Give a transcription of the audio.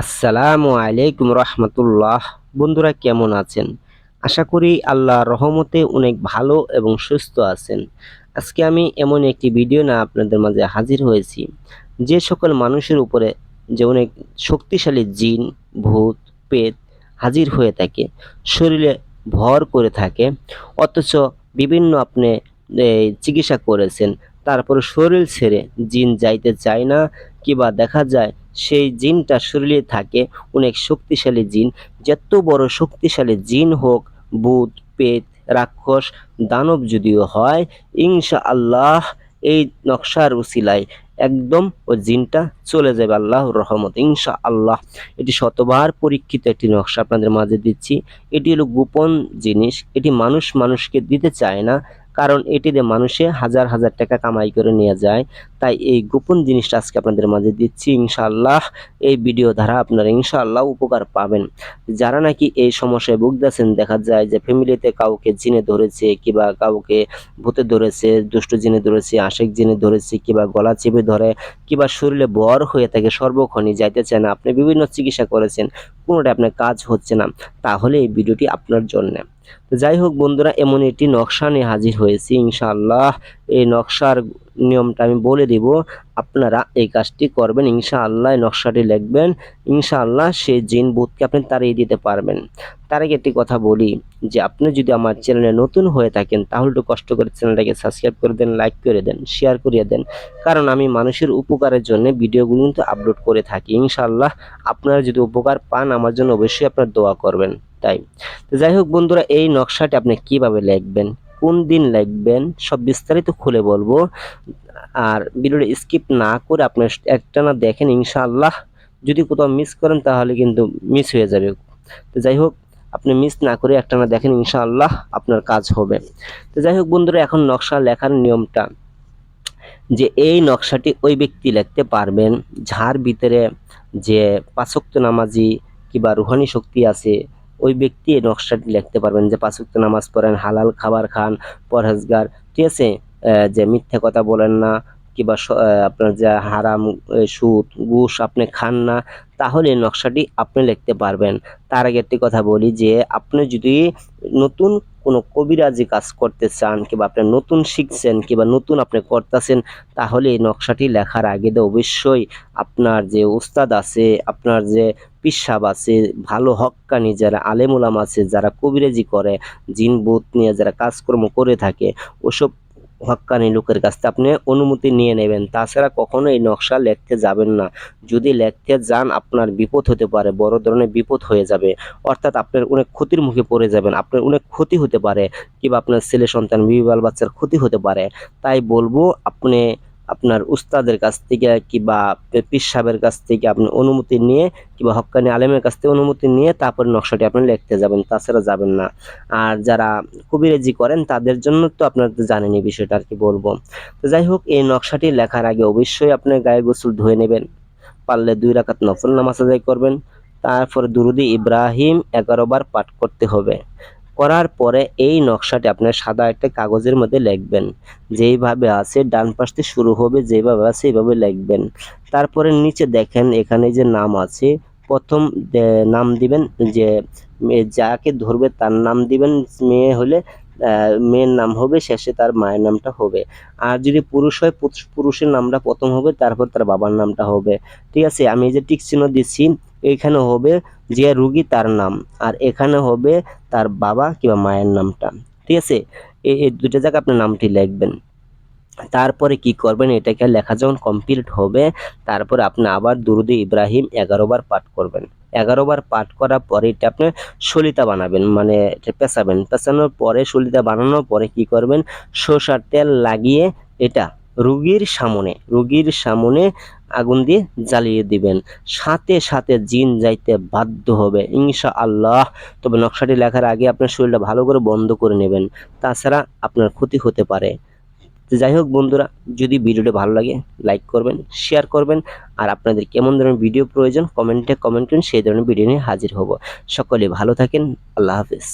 আসসালামু আলাইকুম রহমতুল্লাহ। বন্ধুরা কেমন আছেন? আশা করি আল্লাহ রহমতে অনেক ভালো এবং সুস্থ আছেন। আজকে আমি এমন একটি ভিডিও না আপনাদের মাঝে হাজির হয়েছি। যে সকল মানুষের উপরে যে অনেক শক্তিশালী জিন, ভূত পেট হাজির হয়ে থাকে, শরীরে ভর করে থাকে, অথচ বিভিন্ন আপনি চিকিৎসা করেছেন, তারপর শরীর ছেড়ে জিন যাইতে চায় না কিবা দেখা যায়, সেই জিনটা শরীরে থাকে, অনেক শক্তিশালী জিন। যত বড় শক্তিশালী জিন হোক, ভূত পেত রাক্ষস, দানব যদিও হয় ইনশা আল্লাহ এই নকশার উসিলায় একদম ও জিনটা চলে যাবে আল্লাহ রহমত ইনশা আল্লাহ এটি শতবার পরীক্ষিত একটি নকশা আপনাদের মাঝে দিচ্ছি। এটি হলো গোপন জিনিস, এটি মানুষ মানুষকে দিতে চায় না কারণ এটিতে মানুষে হাজার হাজার টাকা কামাই করে নিয়ে যায়। তাই এই গোপন জিনিসটা আজকে আপনাদের মাঝে দিচ্ছি, ইনশাআল্লাহ। এই ভিডিও দ্বারা আপনারা ইনশাআল্লাহ উপকার পাবেন। যারা নাকি এই সমস্যায় ভুগতেছেন, দেখা যায় যে ফ্যামিলিতে কাউকে জিনে ধরেছে কিবা কাউকে ভূতে ধরেছে, দুষ্ট জিনে ধরেছে, আশেক জিনে ধরেছে, কিবা গলা চেপে ধরে, কিবা শরীরে বর হয়ে থাকে, সর্বক্ষণই যাইতে চায় না। আপনি বিভিন্ন চিকিৎসা করেছেন কোনোটা আপনার কাজ হচ্ছে না, তাহলে এই ভিডিওটি আপনার জন্য। যাই হোক বন্ধুরা, এমন একটি নকশা নিয়ে হাজির হয়েছি, ইনশাআল্লাহ। এই নকশার নিয়মটা আমি বলে দিব, আপনারা এই কাজটি করবেন, ইনশাআল্লাহ নকশাটি লিখবেন, ইনশাআল্লাহ সেই জিন বুথকে আপনি তাড়িয়ে দিতে পারবেন। তার আগে একটি কথা বলি, যে আপনি যদি আমার চ্যানেলে নতুন হয়ে থাকেন, তাহলে একটু কষ্ট করে চ্যানেলটাকে সাবস্ক্রাইব করে দেন, লাইক করে দেন, শেয়ার করিয়ে দেন, কারণ আমি মানুষের উপকারের জন্য ভিডিওগুলো কিন্তু আপলোড করে থাকি। ইনশাআল্লাহ আপনারা যদি উপকার পান, আমার জন্য অবশ্যই আপনার দোয়া করবেন। তাই, তো যাই হোক বন্ধুরা, এই নকশাটি আপনি কীভাবে লিখবেন? কোন দিন লিখবেন সব বিস্তারিত খুলে বলব। আর ভিডিওটা স্কিপ না করে আপনি একটানা দেখেন ইনশাআল্লাহ। যদি কোথাও মিস করেন তাহলে কিন্তু মিস হয়ে যাবে। তো যাই হোক, আপনি মিস না করে একটানা দেখেন ইনশাআল্লাহ আপনার কাজ হবে। তো যাই হোক বন্ধুরা, এখন নকশা লেখার নিয়মটা। যে এই নকশাটি ওই ব্যক্তি লিখতে পারবেন। যার ভিতরে যে পাঁচক্ত নামাজি কিংবা রুহানি শক্তি আছে ওই ব্যক্তি এই নকশাটি লিখতে পারবেন যে পাঁচক্ত নামাজ পড়েন, হালাল খাবার খান, পরহেজগার। ঠিক আছে? যে মিথ্যে কথা বলেন না, কিংবা আপনার যে হারাম সুদ, ঘুষ আপনি খান না, তাহলে নকশাটি আপনি লিখতে পারবেন। তার আগে একটি কথা বলি যে, আপনি যদি নতুন কোনো কবিরাজি কাজ করতে চান কিংবা আপনি নতুন শিখছেন কিংবা নতুন আপনি করতেছেন, তাহলে এই নকশাটি লেখার আগে তো অবশ্যই আপনার যে উস্তাদ আছে, আপনার যে পিসাব আছে, ভালো হক্কানি যারা আলেমুলাম আছে, যারা কবিরাজি করে, জিন বুত নিয়ে যারা কাজকর্ম করে থাকে, ওসব হক্কানি লোকের কাছ থেকে আপনি অনুমতি নিয়ে নেবেন। তাছাড়া কখনো এই নকশা লেখতে যাবেন না। যদি লেখতে যান, আপনার বিপদ হতে পারে, বড় ধরনের বিপদ হয়ে যাবে। অর্থাৎ আপনার অনেক ক্ষতির মুখে পড়ে যাবেন, আপনার অনেক ক্ষতি হতে পারে, কিংবা আপনার ছেলে সন্তান বিবাল বাচ্চার ক্ষতি হতে পারে। তাই বলব, আপনি আপনার উস্তাদের কাছ থেকে কিংবা সাহেবের কাছ থেকে আপনি অনুমতি নিয়ে কিংবা হক্কানি আলেমের কাছ থেকে অনুমতি নিয়ে তারপর নকশাটি আপনি লিখতে যাবেন, তাছাড়া যাবেন না। আর যারা কবিরাজি করেন, তাদের জন্য তো আপনার তো জানেনই বিষয়টা আর কি বলব। তো যাই হোক, এই নকশাটি লেখার আগে অবশ্যই আপনি গায়ে গোসল ধুয়ে নেবেন। পারলে দুই রাকাত নফল নামাজ আদায় করবেন। তারপর দুরুদি ইব্রাহিম এগারো বার পাঠ করতে হবে। করার পরে এই নকশাটি আপনার সাদা একটা কাগজের মধ্যে লিখবেন। যেইভাবে আছে ডান পাশ শুরু হবে যেভাবে আছে এইভাবে লিখবেন। তারপরে নিচে দেখেন এখানে যে নাম আছে, প্রথম নাম দিবেন যে যাকে ধরবে তার নাম দিবেন, মেয়ে হলে মেয়ের নাম হবে, শেষে তার মায়ের নামটা হবে। আর যদি পুরুষ হয় পুরুষের নামটা প্রথম হবে, তারপর তার বাবার নামটা হবে। ঠিক আছে, আমি যে টিক চিহ্ন দিচ্ছি এইখানে হবে যে রুগী তার নাম, আর এখানে হবে তার বাবা কিংবা মায়ের নামটা, ঠিক আছে? এই এই দুটো জায়গায় আপনি নামটি লিখবেন। তারপরে কি করবেন? এটাকে লেখা যখন কমপ্লিট হবে, তারপরে আপনি আবার দুরুদি ইব্রাহিম এগারো বার পাঠ করবেন। এগারো বার পাঠ করার পরে এটা আপনি সলিতা বানাবেন মানে এটা পেঁচাবেন। পেঁচানোর পরে, সলিতা বানানোর পরে কি করবেন? সরষার তেল লাগিয়ে এটা রুগীর সামনে রুগীর সামনে আগুন দিয়ে জ্বালিয়ে দিবেন। সাথে সাথে জিন যাইতে বাধ্য হবে ইনশা আল্লাহ তবে নকশাটি লেখার আগে আপনার শরীরটা ভালো করে বন্ধ করে নেবেন। তাছাড়া আপনার ক্ষতি হতে পারে। যাই হোক বন্ধুরা, যদি ভিডিওটা ভালো লাগে, লাইক করবেন, শেয়ার করবেন, আর আপনাদের কেমন ধরনের ভিডিও প্রয়োজন, কমেন্টে কমেন্ট করুন, সেই ধরনের ভিডিও নিয়ে হাজির হব। সকলে ভালো থাকেন, আল্লাহ হাফিজ।